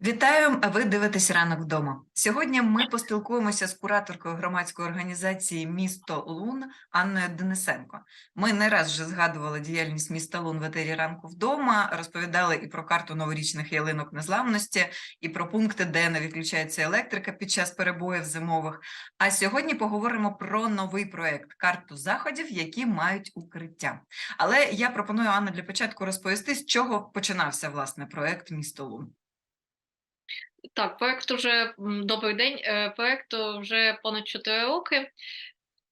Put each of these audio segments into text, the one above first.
Вітаю! А ви дивитесь ранок вдома. Сьогодні ми поспілкуємося з кураторкою громадської організації Місто Лун Анною Денисенко. Ми не раз вже згадували діяльність міста Лун в етері ранку вдома, розповідали і про карту новорічних ялинок незламності, і про пункти, де не відключається електрика під час перебоїв зимових. А сьогодні поговоримо про новий проект карту заходів, які мають укриття. Але я пропоную Анна для початку розповісти, з чого починався власне проект Місто Лун. Так, проект уже добрий день. Е, Проекту вже понад 4 роки.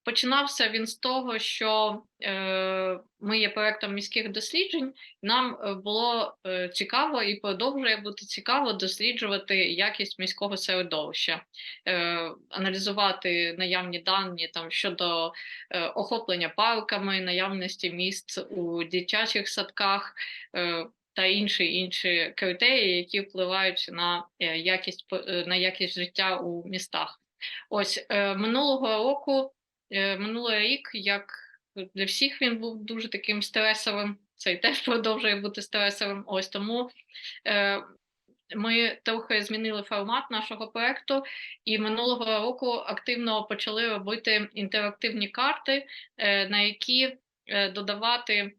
Починався він з того, що е, ми є проектом міських досліджень. Нам е, було е, цікаво і продовжує бути цікаво досліджувати якість міського середовища, е, аналізувати наявні дані там щодо е, охоплення парками, наявності місць у дитячих садках. Е, та інші інші критерії, які впливають на е, якість е, на якість життя у містах. Ось е, минулого року, минулий рік, як для всіх він був дуже таким стресовим. Цей теж продовжує бути стресовим. Ось тому е, ми трохи змінили формат нашого проекту, і минулого року активно почали робити інтерактивні карти, е, на які е, додавати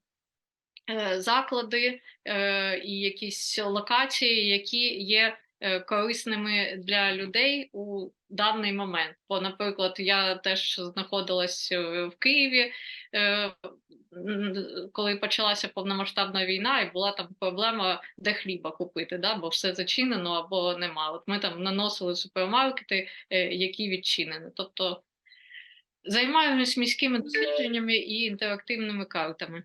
заклади е, і якісь локації, які є е, корисними для людей у даний момент. Бо, наприклад, я теж знаходилась е, в Києві, е, коли почалася повномасштабна війна, і була там проблема, де хліба купити, да? бо все зачинено або нема. От ми там наносили супермаркети, е, які відчинені. Тобто займаємось міськими дослідженнями і інтерактивними картами.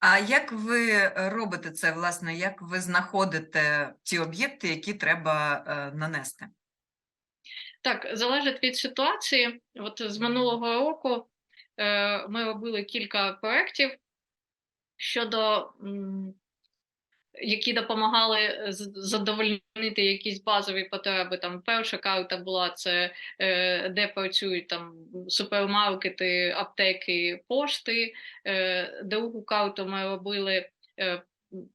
А як ви е, робите це, власне, як ви знаходите ті об'єкти, які треба е, нанести? Так, залежить від ситуації. От з минулого року е, ми робили кілька проєктів щодо які допомагали е, задовольнити якісь базові потреби. Там перша карта була це е, де працюють там супермаркети, аптеки, пошти. Е, другу карту ми робили е,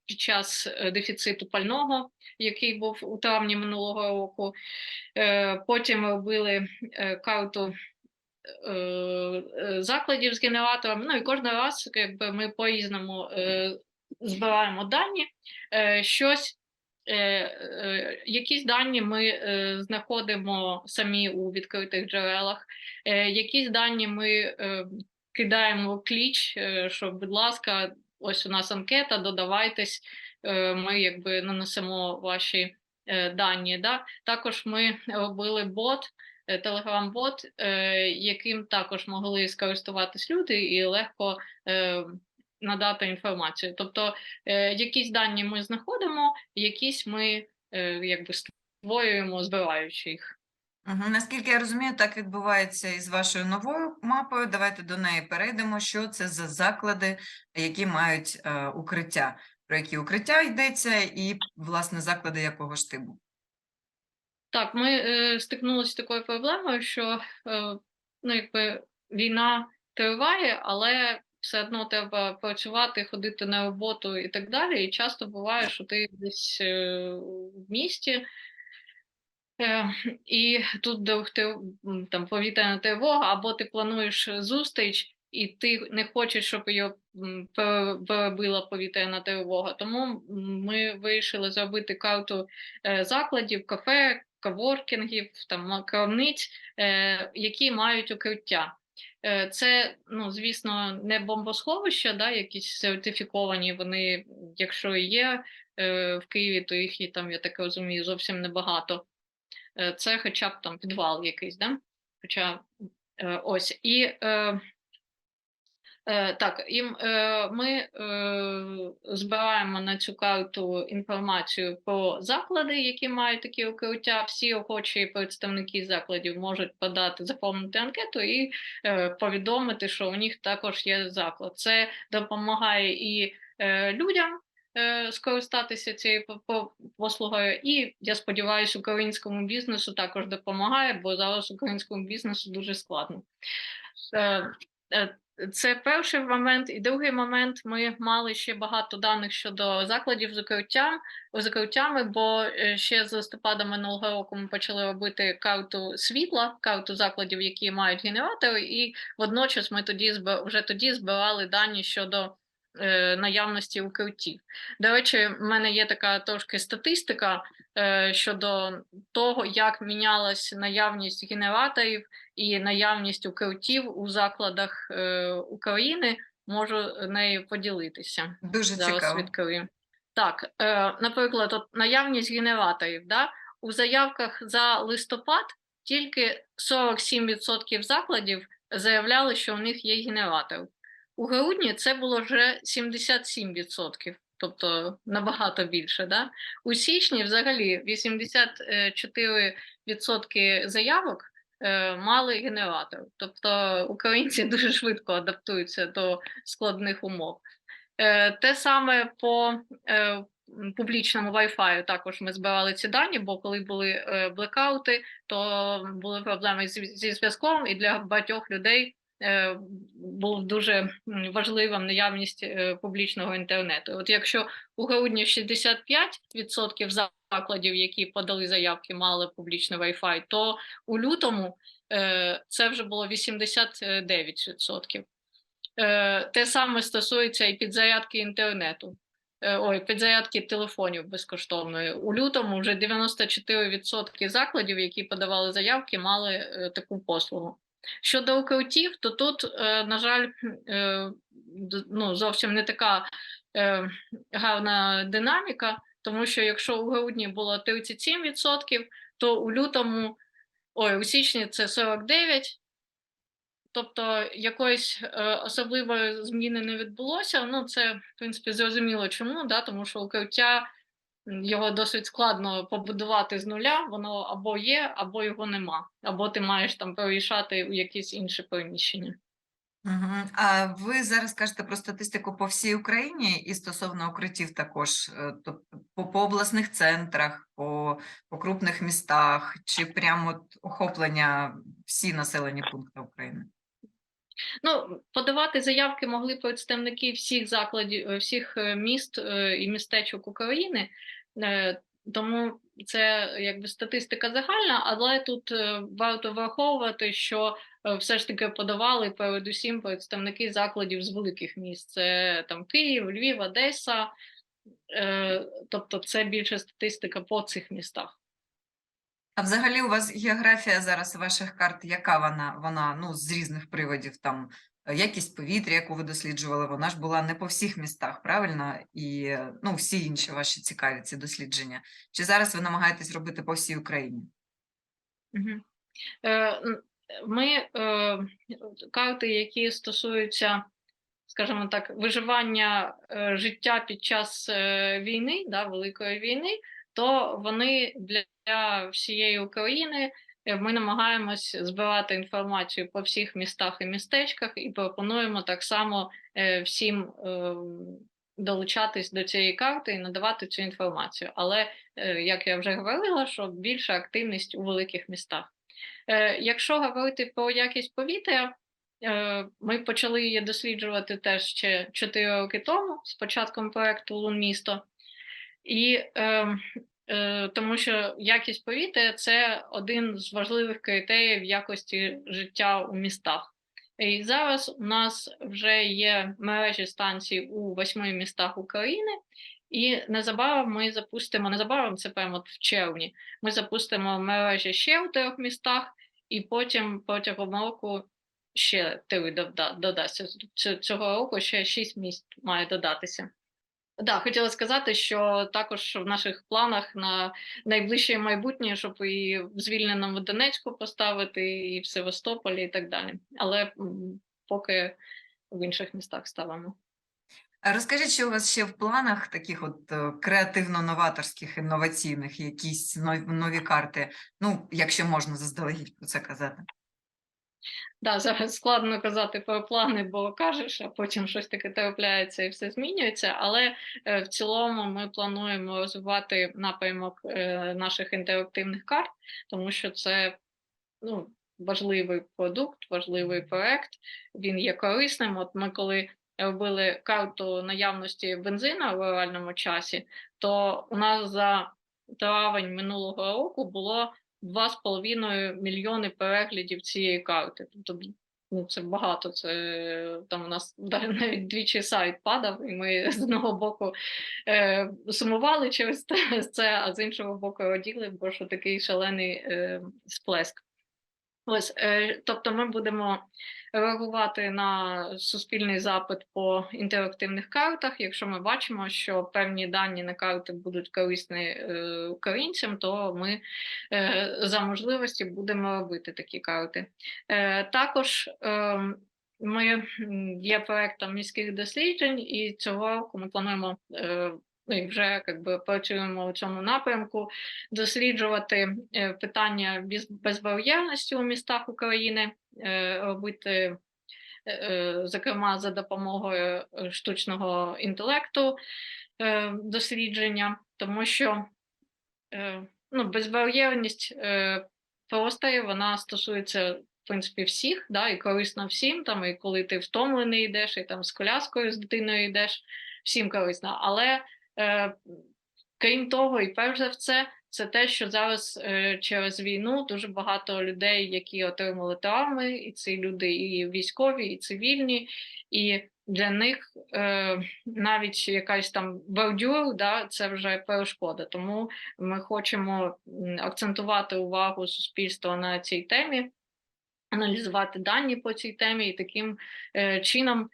під час е, дефіциту пального, який був у травні минулого року. Е, потім робили карту закладів з генератором. Ну і кожен раз якби, ми по-різному е, збираємо дані. Е, щось, е, е, якісь дані ми знаходимо самі у відкритих джерелах, якісь дані ми кидаємо кліч, що, будь ласка, ось у нас анкета, додавайтесь, ми якби нанесемо ваші дані. Да? Також ми робили бот, телеграм-бот, яким також могли скористуватись люди і легко надати інформацію. Тобто е, якісь дані ми знаходимо, якісь ми е, якби створюємо, збираючи їх. Угу. Наскільки я розумію, так відбувається і з вашою новою мапою. Давайте до неї перейдемо. Що це за заклади, які мають е, укриття? Про які укриття йдеться, і власне заклади якого ж типу? Так, ми е, стикнулися з такою проблемою, що е, ну, якби війна триває, але все одно треба працювати, ходити на роботу і так далі. І часто буває, що ти десь е, в місті. Е, і тут там повітряна тривога, або ти плануєш зустріч, і ти не хочеш, щоб її перебила повітряна тривога. Тому ми вирішили зробити карту е, закладів, кафе, коворкінгів, там крамниць, які мають укриття. Е, Це, ну, звісно, не бомбосховища, да, якісь сертифіковані. Вони, якщо є е, в Києві, то їх і там, я так розумію, зовсім небагато. Е, Це хоча б там підвал якийсь, да? Хоча ось і так, і е, ми е, збираємо на цю карту інформацію про заклади, які мають такі укриття. Всі охочі представники закладів можуть подати, заповнити анкету і е, повідомити, що у них також є заклад. Це допомагає і е, людям е, скористатися цією по- по- послугою, і я сподіваюся, українському бізнесу також допомагає, бо зараз українському бізнесу дуже складно. Це перший момент, і другий момент. Ми мали ще багато даних щодо закладів з укриттям з укриттями, бо е, ще з листопада минулого року ми почали робити карту світла, карту закладів, які мають генератори, і водночас ми тоді вже тоді збирали дані щодо е, наявності укриттів. До речі, в мене є така трошки статистика е, щодо того, як мінялась наявність генераторів і наявність укриттів у закладах е, України. Можу нею поділитися. Дуже Зараз цікаво. відкрию. Так, наприклад, от наявність генераторів. Да? У заявках за листопад тільки 47% закладів заявляли, що у них є генератор. У грудні це було вже 77%, тобто набагато більше. Да? У січні взагалі 84% заявок е, мали генератор. Тобто українці дуже швидко адаптуються до складних умов. Е, Те саме по е, публічному Wi-Fi також ми збирали ці дані, бо коли були блекаути, то були проблеми зі, зв'язком, і для багатьох людей був дуже важливим наявність е, публічного інтернету. От якщо у грудні 65% закладів, які подали заявки, мали публічний Wi-Fi, то у лютому е, це вже було 89%. Е, Те саме стосується і підзарядки інтернету. Е, Ой, підзарядки телефонів безкоштовної. У лютому вже 94% закладів, які подавали заявки, мали е, таку послугу. Щодо укриттів, то тут, е, на жаль, е, ну, зовсім не така е, гарна динаміка, тому що якщо у грудні було 37%, то у лютому, ой, у січні це 49%. Тобто якоїсь особливої зміни не відбулося. Ну, це, в принципі, зрозуміло чому, да? тому що укриття його досить складно побудувати з нуля, воно або є, або його нема, або ти маєш там переїжджати у якісь інші приміщення. Мгм. А ви зараз кажете про статистику по всій Україні і стосовно укриттів також, тобто по, обласних центрах, по, по крупних містах, чи прямо охоплення всі населені пункти України? Ну, подавати заявки могли представники всіх закладів, е, всіх е, міст е, і містечок України, тому це якби статистика загальна, але тут варто враховувати, що все ж таки подавали передусім представники закладів з великих міст. Це там Київ, Львів, Одеса. Тобто це більше статистика по цих містах. А взагалі у вас географія зараз ваших карт, яка вона? Вона ну, з різних приводів, там якість повітря, яку ви досліджували, вона ж була не по всіх містах, правильно? І ну, всі інші ваші цікаві ці дослідження. Чи зараз ви намагаєтесь робити по всій Україні? Е, Ми е, карти, які стосуються, скажімо так, виживання е, життя під час війни, да, Великої війни, то вони для всієї України е, ми намагаємось збирати інформацію по всіх містах і містечках і пропонуємо так само е, всім е, долучатись до цієї карти і надавати цю інформацію. Але, е, як я вже говорила, що більша активність у великих містах. Якщо говорити про якість повітря, ми почали її досліджувати теж ще 4 роки тому з початком проекту Лун місто. І е, е, тому що якість повітря це один з важливих критеріїв якості життя у містах. І зараз у нас вже є мережі станцій у восьми містах України, і незабаром ми запустимо незабаром, це прямо в червні. Ми запустимо мережі ще в трьох містах, і потім протягом року ще три дода- додасться. Цього року ще шість міст має додатися. Да, хотіла сказати, що також в наших планах на найближче майбутнє, щоб і в звільненому Донецьку поставити, і в Севастополі, і так далі. Але поки в інших містах ставимо. Розкажіть, що у вас ще в планах таких от е, креативно-новаторських, інноваційних, якісь нові, нові карти, ну, якщо можна заздалегідь про це казати. Да, зараз складно казати про плани, бо кажеш, а потім щось таке трапляється і все змінюється. Але е, в цілому ми плануємо розвивати напрямок е, наших інтерактивних карт, тому що це ну, важливий продукт, важливий проект. Він є корисним. От ми коли робили карту наявності бензина в реальному часі, то у нас за травень минулого року було 2,5 мільйони переглядів цієї карти. Тобто, ну це багато. Це там у нас навіть двічі сайт падав, і ми з одного боку е, сумували через це, а з іншого боку раділи, бо що такий шалений е, сплеск. Ось, е, тобто, ми будемо реагувати на суспільний запит по інтерактивних картах. Якщо ми бачимо, що певні дані на карти будуть корисні е, українцям, то ми е, за можливості будемо робити такі карти. Також е, ми є проектом міських досліджень, і цього року ми плануємо. Ну, і вже якби працюємо у цьому напрямку, досліджувати е, питання безбар'єрності у містах України, е, робити, е, зокрема, за допомогою штучного інтелекту дослідження, тому що ну, безбар'єрність просторів, вона стосується. В принципі, всіх, да, і корисно всім, там, і коли ти втомлений йдеш, і там з коляскою з дитиною йдеш, всім корисно. Але крім того, і перш за все, це те, що зараз е, через війну дуже багато людей, які отримали травми, і ці люди і військові, і цивільні, і для них е, навіть якась там бордюр, да, це вже перешкода. Тому ми хочемо акцентувати увагу суспільства на цій темі, аналізувати дані по цій темі і таким е, чином е,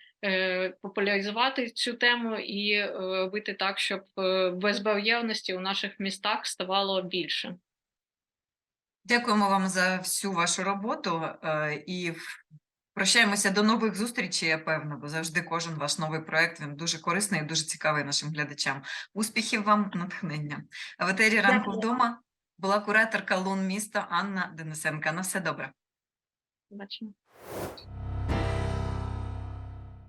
популяризувати цю тему і е, робити так, щоб е, безбар'єрності у наших містах ставало більше. Дякуємо вам за всю вашу роботу е, і прощаємося до нових зустрічей, я певна, бо завжди кожен ваш новий проект він дуже корисний і дуже цікавий нашим глядачам. Успіхів вам, натхнення. А в етері ранку Дякую. вдома була кураторка лун міста Анна Денисенка. На все добре. Бачимо.